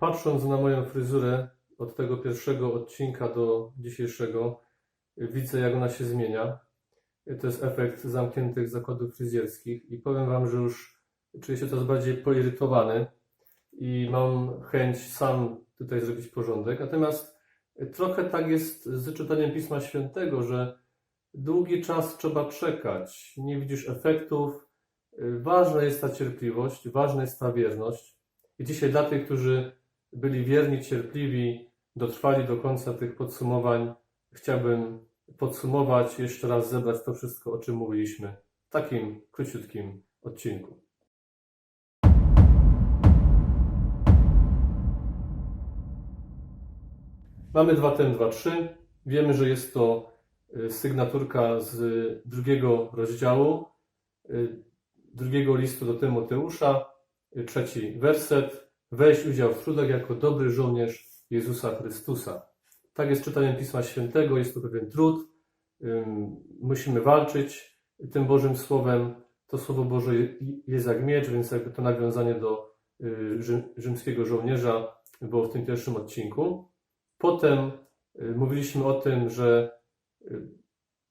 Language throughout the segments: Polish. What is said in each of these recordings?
Patrząc na moją fryzurę od tego pierwszego odcinka do dzisiejszego, widzę jak ona się zmienia. To jest efekt zamkniętych zakładów fryzjerskich i powiem Wam, że już czuję się coraz bardziej poirytowany i mam chęć sam tutaj zrobić porządek. Natomiast trochę tak jest z czytaniem Pisma Świętego, że długi czas trzeba czekać, nie widzisz efektów. Ważna jest ta cierpliwość, ważna jest ta wierność. I dzisiaj dla tych, którzy byli wierni, cierpliwi, dotrwali do końca tych podsumowań, chciałbym podsumować, jeszcze raz zebrać to wszystko, o czym mówiliśmy w takim króciutkim odcinku. Mamy 2 ten 2 3. Wiemy, że jest to y, sygnaturka z drugiego rozdziału, y, drugiego listu do Tymoteusza, y, trzeci werset. Weź udział w trudach jako dobry żołnierz Jezusa Chrystusa. Tak jest czytaniem Pisma Świętego, jest to pewien trud. Musimy walczyć tym Bożym Słowem. To Słowo Boże jest jak miecz, więc jakby to nawiązanie do y, rzym- rzymskiego żołnierza było w tym pierwszym odcinku. Potem y, mówiliśmy o tym, że y,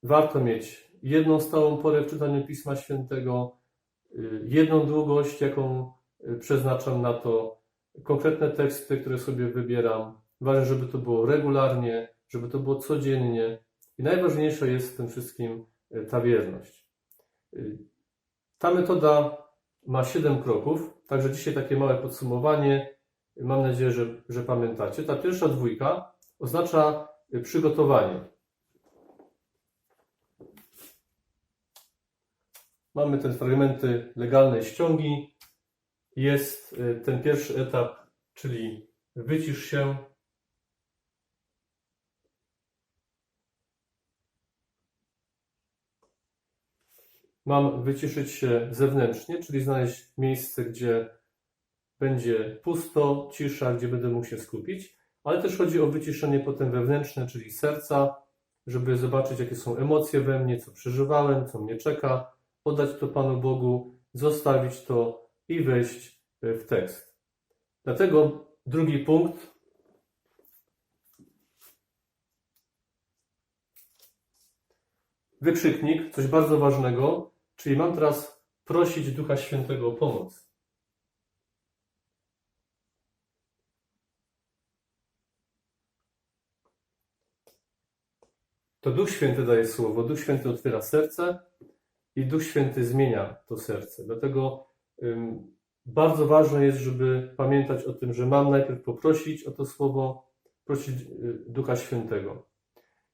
warto mieć jedną stałą porę w czytaniu Pisma Świętego, jedną długość, jaką przeznaczam na to, konkretne teksty, które sobie wybieram. Ważne, żeby to było regularnie, żeby to było codziennie. I najważniejsza jest w tym wszystkim y, ta wierność. Y, Ta metoda ma 7 kroków, także dzisiaj takie małe podsumowanie. Mam nadzieję, że, że pamiętacie. Ta pierwsza dwójka oznacza y, przygotowanie. Mamy te fragmenty legalnej ściągi. Jest y, ten pierwszy etap, czyli wycisz się. Mam wyciszyć się zewnętrznie, czyli znaleźć miejsce, gdzie będzie pusto, cisza, gdzie będę mógł się skupić, ale też chodzi o wyciszenie potem wewnętrzne, czyli serca, żeby zobaczyć, jakie są emocje we mnie, co przeżywałem, co mnie czeka, oddać to Panu Bogu, zostawić to i wejść e, w tekst. Dlatego drugi punkt. Wykrzyknik, coś bardzo ważnego, czyli mam teraz prosić Ducha Świętego o pomoc. To Duch Święty daje słowo, Duch Święty otwiera serce i Duch Święty zmienia to serce. Dlatego bardzo ważne jest, żeby pamiętać o tym, że mam najpierw poprosić o to słowo, prosić y, Ducha Świętego.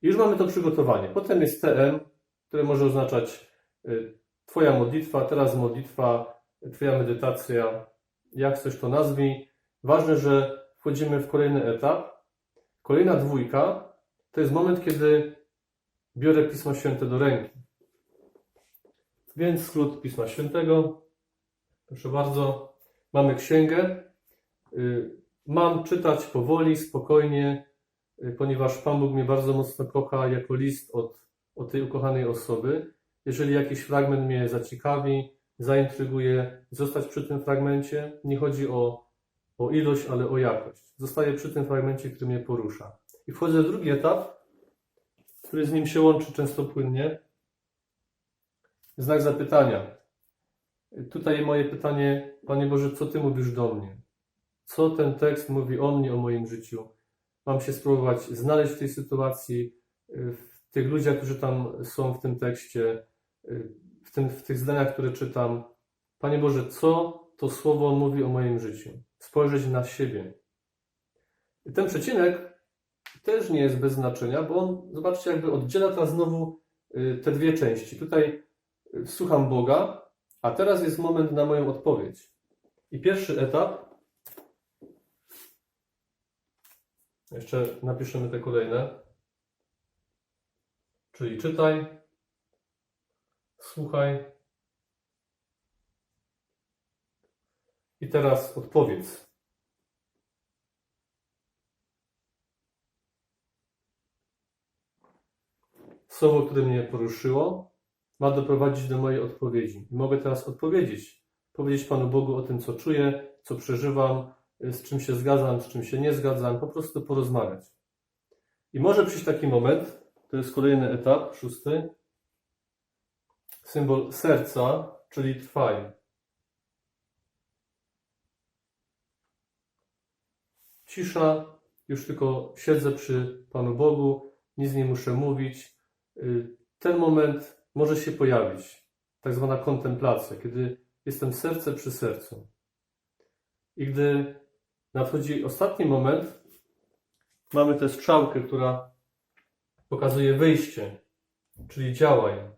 I już mamy to przygotowanie. Potem jest TM, które może oznaczać y, Twoja modlitwa, teraz modlitwa, Twoja medytacja, jak coś to nazwij. Ważne, że wchodzimy w kolejny etap. Kolejna dwójka to jest moment, kiedy biorę Pismo Święte do ręki. Więc skrót Pisma Świętego. Proszę bardzo. Mamy księgę. Y, Mam czytać powoli, spokojnie, y, ponieważ Pan Bóg mnie bardzo mocno kocha jako list od, od tej ukochanej osoby. Jeżeli jakiś fragment mnie zaciekawi, zaintryguje, zostać przy tym fragmencie. Nie chodzi o, o ilość, ale o jakość. Zostaję przy tym fragmencie, który mnie porusza. I wchodzę w drugi etap, który z nim się łączy często płynnie. Znak zapytania. Tutaj moje pytanie, Panie Boże, co Ty mówisz do mnie? Co ten tekst mówi o mnie, o moim życiu? Mam się spróbować znaleźć w tej sytuacji, y, w tych ludziach, którzy tam są w tym tekście, y, w, tym, w tych zdaniach, które czytam. Panie Boże, co to słowo mówi o moim życiu? Spojrzeć na siebie. Ten przecinek też nie jest bez znaczenia, bo on, zobaczcie, jakby oddziela teraz znowu y, te dwie części. Tutaj słucham Boga, a teraz jest moment na moją odpowiedź. I pierwszy etap, jeszcze napiszemy te kolejne, czyli czytaj, słuchaj. I teraz odpowiedz. Słowo, które mnie poruszyło, ma doprowadzić do mojej odpowiedzi. I mogę teraz odpowiedzieć, powiedzieć Panu Bogu o tym, co czuję, co przeżywam, y, z czym się zgadzam, z czym się nie zgadzam, po prostu porozmawiać. I może przyjść taki moment, to jest kolejny etap, szósty, symbol serca, czyli trwaj. Cisza, już tylko siedzę przy Panu Bogu, nic nie muszę mówić. Y, Ten moment może się pojawić, tak zwana kontemplacja, kiedy jestem serce przy sercu. I gdy nadchodzi ostatni moment, mamy tę strzałkę, która pokazuje wyjście, czyli działaj.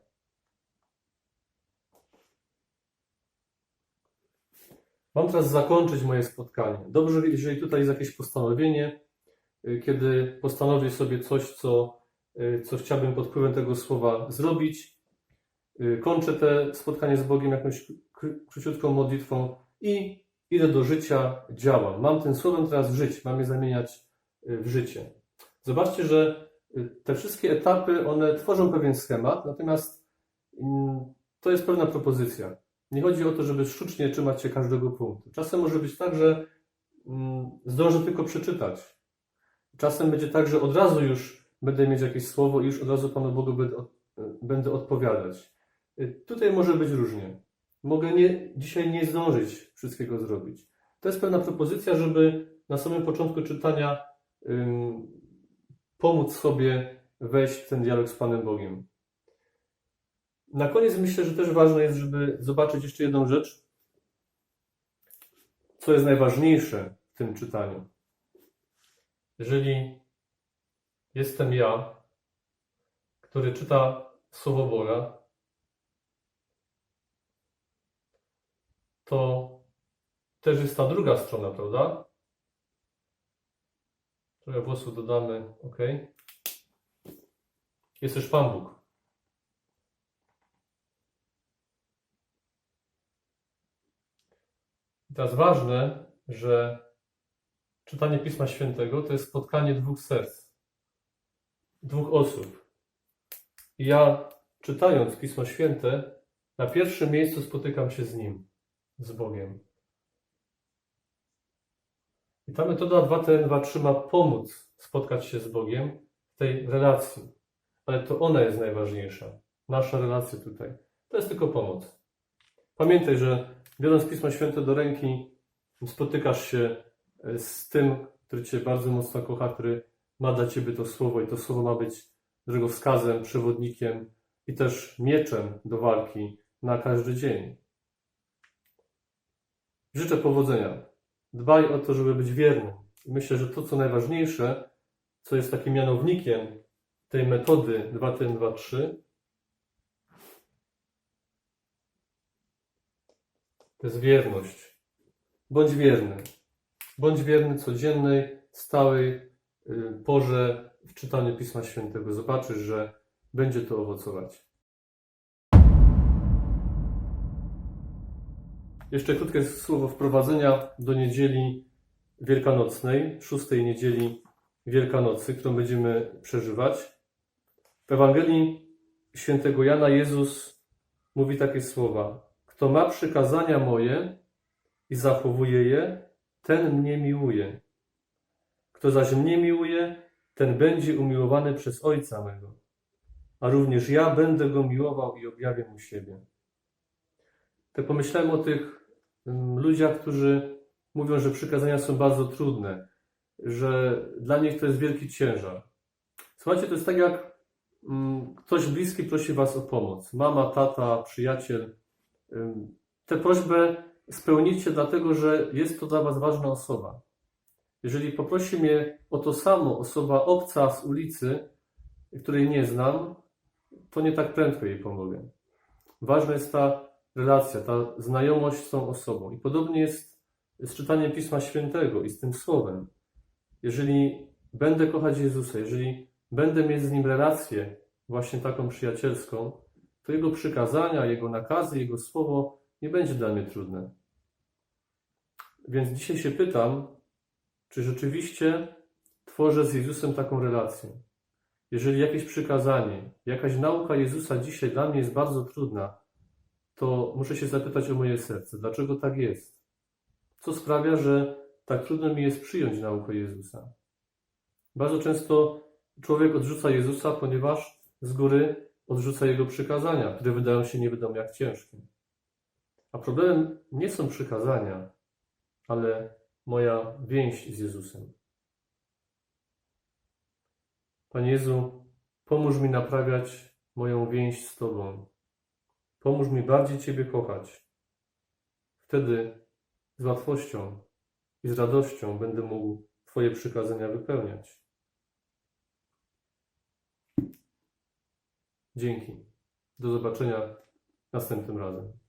Mam teraz zakończyć moje spotkanie. Dobrze, jeżeli tutaj jest jakieś postanowienie, y, kiedy postanowię sobie coś, co, y, co chciałbym pod wpływem tego słowa zrobić. Y, Kończę te spotkanie z Bogiem jakąś kr- króciutką modlitwą i idę do życia, działam. Mam tym słowem teraz żyć, mam je zamieniać y, w życie. Zobaczcie, że y, te wszystkie etapy, one tworzą pewien schemat, natomiast mm, to jest pewna propozycja. Nie chodzi o to, żeby sztucznie trzymać się każdego punktu. Czasem może być tak, że mm, zdążę tylko przeczytać. Czasem będzie tak, że od razu już będę mieć jakieś słowo i już od razu Panu Bogu będę, będę odpowiadać. Tutaj może być różnie. Mogę nie, dzisiaj nie zdążyć wszystkiego zrobić. To jest pewna propozycja, żeby na samym początku czytania ym, pomóc sobie wejść w ten dialog z Panem Bogiem. Na koniec myślę, że też ważne jest, żeby zobaczyć jeszcze jedną rzecz, co jest najważniejsze w tym czytaniu. Jeżeli jestem ja, który czyta Słowo Boga, to też jest ta druga strona, prawda? Trochę włosów dodamy, ok? Jest też Pan Bóg. I teraz ważne, że czytanie Pisma Świętego to jest spotkanie dwóch serc, dwóch osób. I ja, czytając Pismo Święte, na pierwszym miejscu spotykam się z Nim, z Bogiem. I ta metoda 2TN23 ma pomóc spotkać się z Bogiem w tej relacji. Ale to ona jest najważniejsza. Nasza relacja tutaj. To jest tylko pomoc. Pamiętaj, że biorąc Pismo Święte do ręki, spotykasz się e, z tym, który Cię bardzo mocno kocha, który ma dla Ciebie to słowo i to słowo ma być drogowskazem, przewodnikiem i też mieczem do walki na każdy dzień. Życzę powodzenia. Dbaj o to, żeby być wiernym. Myślę, że to, co najważniejsze, co jest takim mianownikiem tej metody 2TN23, to jest wierność. Bądź wierny. Bądź wierny codziennej, stałej y, porze w czytaniu Pisma Świętego. Zobaczysz, że będzie to owocować. Jeszcze krótkie słowo wprowadzenia do niedzieli wielkanocnej, szóstej niedzieli Wielkanocy, którą będziemy przeżywać. W Ewangelii świętego Jana Jezus mówi takie słowa: Kto ma przykazania moje i zachowuje je, ten mnie miłuje. Kto zaś mnie miłuje, ten będzie umiłowany przez Ojca mego. A również ja będę go miłował i objawię mu siebie. Tak pomyślałem o tych mm, ludziach, którzy mówią, że przykazania są bardzo trudne, że dla nich to jest wielki ciężar. Słuchajcie, to jest tak jak mm, ktoś bliski prosi Was o pomoc. Mama, tata, przyjaciel. Tę prośbę spełnicie dlatego, że jest to dla Was ważna osoba. Jeżeli poprosi mnie o to samo osoba obca z ulicy, której nie znam, to nie tak prędko jej pomogę. Ważna jest ta relacja, ta znajomość z tą osobą. I podobnie jest z czytaniem Pisma Świętego i z tym Słowem. Jeżeli będę kochać Jezusa, jeżeli będę mieć z Nim relację właśnie taką przyjacielską, to Jego przykazania, Jego nakazy, Jego Słowo nie będzie dla mnie trudne. Więc dzisiaj się pytam, czy rzeczywiście tworzę z Jezusem taką relację. Jeżeli jakieś przykazanie, jakaś nauka Jezusa dzisiaj dla mnie jest bardzo trudna, to muszę się zapytać o moje serce. Dlaczego tak jest? Co sprawia, że tak trudno mi jest przyjąć naukę Jezusa. Bardzo często człowiek odrzuca Jezusa, ponieważ z góry odrzuca Jego przykazania, które wydają się nie wiadomo jak ciężkie. A problemem nie są przykazania, ale moja więź z Jezusem. Panie Jezu, pomóż mi naprawiać moją więź z Tobą. Pomóż mi bardziej Ciebie kochać. Wtedy z łatwością i z radością będę mógł Twoje przykazania wypełniać. Dzięki. Do zobaczenia następnym razem.